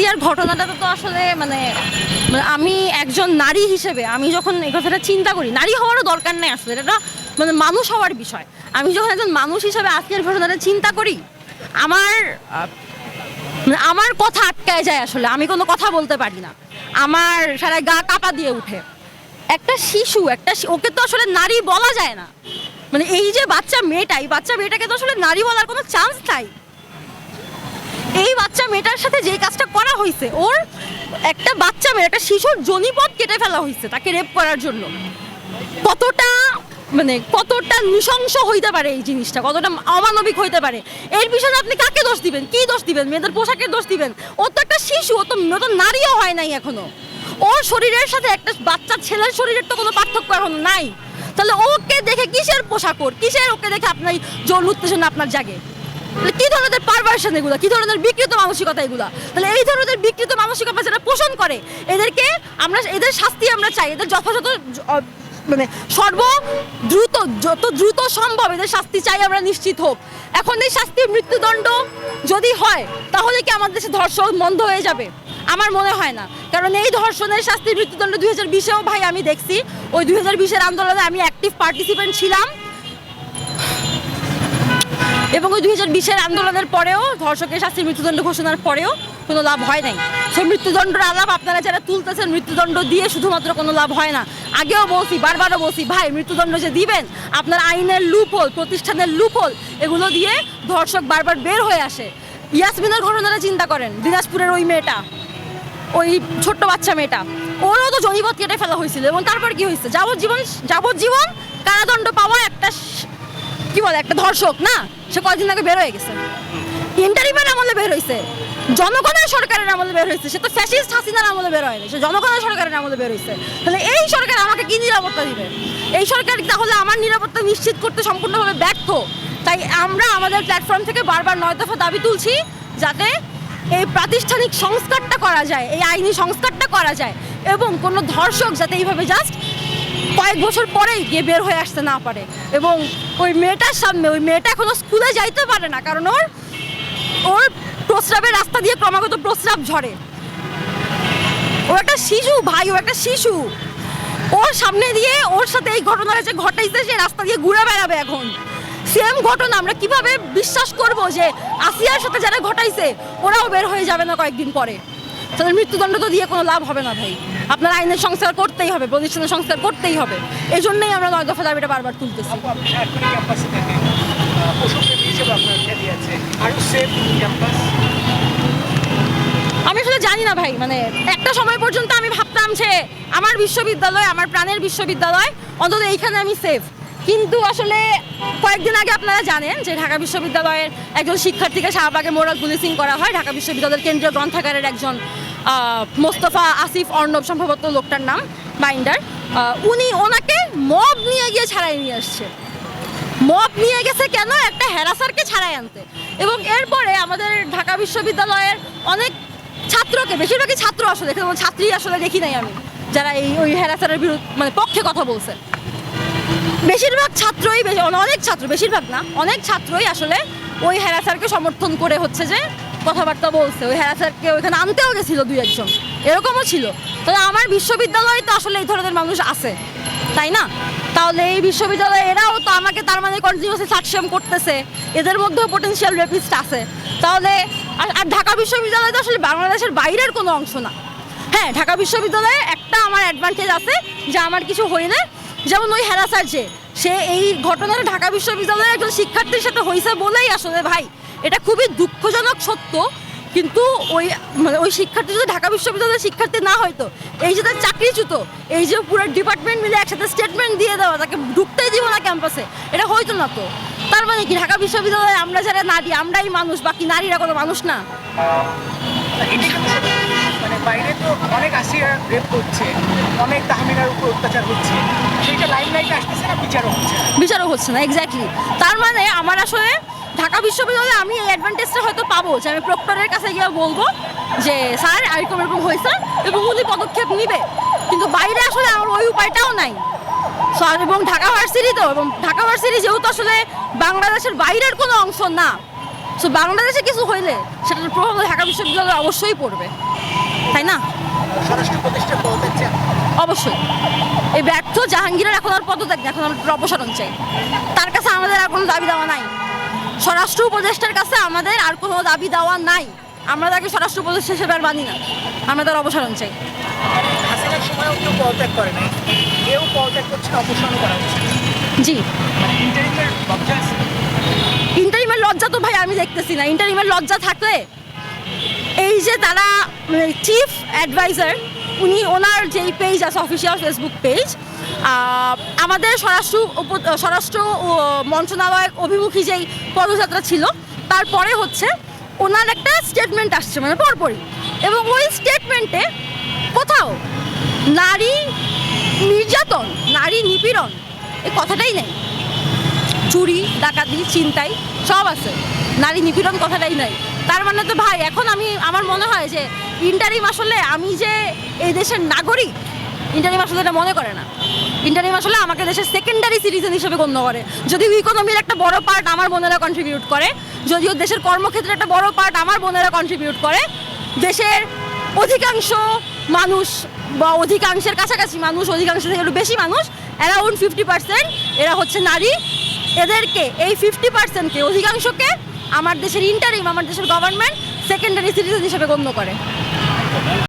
আসিয়ার ঘটনাটা তো আসলে মানে মানে আমি একজন নারী হিসেবে আমি যখন এই কথাটা চিন্তা করি, নারী হওয়ারও দরকার নেই আসলে, এটা মানে মানুষ হওয়ার বিষয়। আমি যখন একজন মানুষ হিসেবে আসিয়ার ঘটনাটা চিন্তা করি, আমার মানে আমার কথা আটকায় যায় আসলে, আমি কোনো কথা বলতে পারি না। আমার সারা গা কাপা দিয়ে উঠে। একটা শিশু, একটা ওকে তো আসলে নারী বলা যায় না। মানে এই যে বাচ্চা মেয়েটা, এই বাচ্চা মেয়েটাকে তো আসলে নারী বলার কোনো চান্স নাই। এই বাচ্চা মেয়েটার সাথে যে কাজটা করা হয়েছে ওর একটা বাচ্চা মেয়ে, একটা শিশুর জনিপথ কেটে ফেলা হয়েছে তাকে রেপ করার জন্য। কতটা মানে কতটা নৃশংস হইতে পারে এই জিনিসটা, কতটা অমানবিক হইতে পারে? এর পিছনে আপনি কাকে দোষ দিবেন? কি দোষ দিবেন? মেয়েদের পোশাকের দোষ দিবেন? ও তো একটা শিশু, ও তো তো নারীও হয় নাই এখনও। ওর শরীরের সাথে একটা বাচ্চা ছেলের শরীরের তো কোনো পার্থক্য এখনও নাই। তাহলে ওকে দেখে কিসের পোশাক ওর? কিসের ওকে দেখে আপনার জল উত্তেজনা আপনার জাগে? তাহলে কি ধরনের পারভার্সন এগুলো? কি ধরনের বিকৃত মানসিকতা এগুলো? তাহলে এই ধরনের বিকৃত মানসিকতা যারা পোষণ করে, এদেরকে আমরা, এদের শাস্তি আমরা চাই। এদের যথাযথ মানে সর্ব দ্রুত, যত দ্রুত সম্ভব এদের শাস্তি চাই আমরা নিশ্চিত হোক। এখন এই শাস্তি মৃত্যুদণ্ড যদি হয়, তাহলে কি আমাদের দেশে ধর্ষণ বন্ধ হয়ে যাবে? আমার মনে হয় না। কারণ এই ধর্ষণের শাস্তির মৃত্যুদণ্ড দুই হাজার বিশেও ভাই আমি দেখছি। ওই দুই হাজার বিশের আন্দোলনে আমি অ্যাক্টিভ পার্টিসিপেন্ট ছিলাম। এবং ওই দুই হাজার বিশের আন্দোলনের পরেও ধর্ষকের শাস্তির মৃত্যুদণ্ড ঘোষণার পরেও কোনো লাভ হয় নাই। সেই মৃত্যুদণ্ডের আলাপ আপনারা যারা তুলতেছেন, মৃত্যুদণ্ড দিয়ে শুধুমাত্র কোনো লাভ হয় না। আগেও বলছি, বারবারও বলছি, ভাই, মৃত্যুদণ্ড যে দিবেন, আপনার আইনের লুপহোল, প্রতিষ্ঠানের লুপহোল, এগুলো দিয়ে ধর্ষক বারবার বের হয়ে আসে। ইয়াসমিনের ঘটনাটা চিন্তা করেন, দিনাজপুরের ওই মেয়েটা, ওই ছোট্ট বাচ্চা মেয়েটা। ওরও তো জনিপথ কেটে ফেলা হয়েছিল এবং তারপর কি হয়েছে? যাবজ্জীবন যাবজ্জীবন কারাদণ্ড পাওয়া একটা কি বলে, একটা ধর্ষক, না? সে কয়দিন আগে বের হয়ে গেছে। ইন্টারিমের আমলে বের হয়েছে জনগণের সরকারের আমলে বের হয়েছে সে তো ফ্যাসিস্ট হাসিনার আমলে বের হয়নি সে জনগণের সরকারের আমলে বের হয়েছে তাহলে এই সরকার আমাকে কি নিরাপত্তা দিবে? এই সরকার তাহলে আমার নিরাপত্তা নিশ্চিত করতে সম্পূর্ণভাবে ব্যর্থ। তাই আমরা আমাদের প্ল্যাটফর্ম থেকে বারবার নয় দফা দাবি তুলছি যাতে এই প্রাতিষ্ঠানিক সংস্কারটা করা যায়, এই আইনি সংস্কারটা করা যায়। এবং কোনো ধর্ষক যাতে এইভাবে জাস্ট কয়েক বছর পরেই গিয়ে বের হয়ে আসতে না পারে। এবং ওই মেয়েটার সামনে, ওই মেয়েটা এখনও স্কুলে যাইতে পারে না, কারণ ওর ওর প্রস্রাবের রাস্তা দিয়ে ক্রমাগত প্রস্রাব ঝরে। ও একটা শিশু, ভাই, ও একটা শিশু। ওর সামনে দিয়ে ওর সাথে এই ঘটনাটা যে ঘটাইছে, সে রাস্তা দিয়ে ঘুরে বেড়াবে এখন। সেম ঘটনা, আমরা কীভাবে বিশ্বাস করব যে আসিয়ার সাথে যারা ঘটাইছে, ওরাও বের হয়ে যাবে না কয়েকদিন পরে। তাদের মৃত্যুদণ্ড তো দিয়ে কোনো লাভ হবে না ভাই। আপনার আইনের সংস্কার করতেই হবে প্রতিষ্ঠানের সংস্কার করতেই হবে। এই জন্যই আমরা নয় দফা দাবিটা বারবার তুলতেছি। আমি আসলে জানি না ভাই মানে একটা সময় পর্যন্ত আমি ভাবতাম যে আমার বিশ্ববিদ্যালয় আমার প্রাণের বিশ্ববিদ্যালয় অন্তত এইখানে আমি সেফ কিন্তু আসলে কয়েকদিন আগে আপনারা জানেন যে ঢাকা বিশ্ববিদ্যালয়ের একজন শিক্ষার্থীকে শাহবাগে মোরাল পুলিশিং করা হয়। ঢাকা বিশ্ববিদ্যালয়ের কেন্দ্রীয় গ্রন্থাগারের একজন মোস্তফা আসিফ অর্ণব সম্ভবত লোকটার নাম, বাইন্ডার। উনি ওনাকে মব নিয়ে গিয়ে ছাড়াই নিয়ে আসছে। মপ নিয়ে গেছে কেন? একটা হ্যারাসারকে ছাড়াই আনতে। এবং এরপরে আমাদের ঢাকা বিশ্ববিদ্যালয়ের অনেক ছাত্রকে, বেশিরভাগই ছাত্র আসলে ছাত্রী আসলে দেখি নাই আমি, যারা এই, ওই হ্যারাসারের বিরুদ্ধে মানে পক্ষে কথা বলছে। বেশিরভাগ ছাত্রই অনেক ছাত্র, বেশিরভাগ না, অনেক ছাত্রই আসলে ওই হ্যারাসারকে সমর্থন করে হচ্ছে যে কথাবার্তা বলছে। ওই হ্যারাসারকে ওইখানে আনতেও গেছিল দুই একজন, এরকমও ছিল। তাহলে আমার বিশ্ববিদ্যালয়ে তো আসলে এই ধরনের মানুষ আছে, তাই না? তাহলে এই বিশ্ববিদ্যালয়ে এরাও তো আমাকে তার মানে কন্টিনিউসলি সাকসেম করতেছে, এদের মধ্যেও পোটেনশিয়াল রেপিস্ট আছে। তাহলে আর আর ঢাকা বিশ্ববিদ্যালয় তো আসলে বাংলাদেশের বাইরের কোনো অংশ না। হ্যাঁ ঢাকা বিশ্ববিদ্যালয়ে একটা আমার অ্যাডভান্টেজ আছে যে আমার কিছু হইলে যেমন ওই হ্যারাসার যে, সে এই ঘটনাটা ঢাকা বিশ্ববিদ্যালয়ের একজন শিক্ষার্থীর সাথে হয়েছে বলেই আসলে ভাই, এটা খুবই দুঃখজনক সত্য কিন্তু ওই মানে ওই শিক্ষার্থী যদি ঢাকা বিশ্ববিদ্যালয়ের শিক্ষার্থী না হয়তো এই যে তার চাকরিচ্যুত, এই যে পুরো ডিপার্টমেন্ট মিলে একসাথে স্টেটমেন্ট দিয়ে দেওয়া, তাকে ঢুকতেই দিব না ক্যাম্পাসে এটা হয়তো না তো তার মানে কি, ঢাকা বিশ্ববিদ্যালয়ে আমরা যারা নারী, আমরাই মানুষ, বাকি নারীরা কোনো মানুষ না। মানে বাইরে তো অনেক আসিয়া রেপ করছে, অনেক তাহমিনার উপর অত্যাচার হচ্ছে। সেইটা লাইন লাইটে আসতেছে না, বিচারও হচ্ছে। বিচারও হচ্ছে না এক্স্যাক্টলি তার মানে আমার আসলে ঢাকা বিশ্ববিদ্যালয়ে আমি এই অ্যাডভান্টেজটা হয়তো পাবো যে আমি প্রক্টরের কাছে গিয়ে বলব যে, স্যার এরকম এরকম হয়েছে এবং উনি পদক্ষেপ নিবে। কিন্তু বাইরে আসলে আমার ওই উপায়টাও নাই। এবং ঢাকা ভার্সিটি তো, এবং ঢাকা ভার্সিটি যেহেতু আসলে বাংলাদেশের বাইরের কোনো অংশ না সো বাংলাদেশে কিছু হইলে সেটার প্রভাব ঢাকা বিশ্ববিদ্যালয়ে অবশ্যই পড়বে। তাই না? অবশ্যই। এই ব্যর্থ জাহাঙ্গীরের এখন আর পদত্যাগ এখন আমরা অপসারণ চাই। তার কাছে আমাদের আর কোনো দাবি দেওয়া নাই। স্বরাষ্ট্র উপদেষ্টার কাছে আমাদের আর কোনো দাবি দেওয়া নাই। আমরা তাকে স্বরাষ্ট্র উপদেষ্টা হিসেবে আর মানি না। আমরা তার অপসারণ চাই। জি। মানে ইন্টারিমের লজ্জা তো ভাই আমি দেখতেছি না। ইন্টারিমের লজ্জা থাকলে এই যে তারা চিফ অ্যাডভাইজার উনি ওনার যেই পেজ আছে অফিসিয়াল ফেসবুক পেজ আমাদের স্বরাষ্ট্র স্বরাষ্ট্র মন্ত্রণালয় অভিমুখী যেই পদযাত্রা ছিল, তারপরে হচ্ছে ওনার একটা স্টেটমেন্ট আসছে মানে পরপরই। এবং ওই স্টেটমেন্টে কোথাও নারী নির্যাতন, নারী নিপীড়ন এই কথাটাই নেই। চুরি, ডাকাতি চিন্তাই সব আছে। নারী নিপীড়ন কথাটাই নাই। তার মানে তো ভাই, এখন আমি, আমার মনে হয় যে ইন্টারিম আসলে আমি যে এই দেশের নাগরিক, ইন্টারিম আসলে এটা মনে করে না। ইন্টারিম আসলে আমাকে দেশের সেকেন্ডারি সিটিজেন হিসেবে গণ্য করে। যদিও ইকোনমির একটা বড় পার্ট আমার বোনেরা কন্ট্রিবিউট করে, যদিও দেশের কর্মক্ষেত্রে একটা বড় পার্ট আমার বোনেরা কন্ট্রিবিউট করে, দেশের অধিকাংশ মানুষ বা অধিকাংশের কাছাকাছি মানুষ, অধিকাংশ থেকে একটু বেশি মানুষ অ্যারাউন্ড ফিফটি পার্সেন্ট এরা হচ্ছে নারী। এদেরকে, এই ফিফটি পার্সেন্টকে অধিকাংশকে আমার দেশের ইন্টারিম আমার দেশের গভর্নমেন্ট সেকেন্ডারি সিটিজেন হিসেবে গণ্য করে।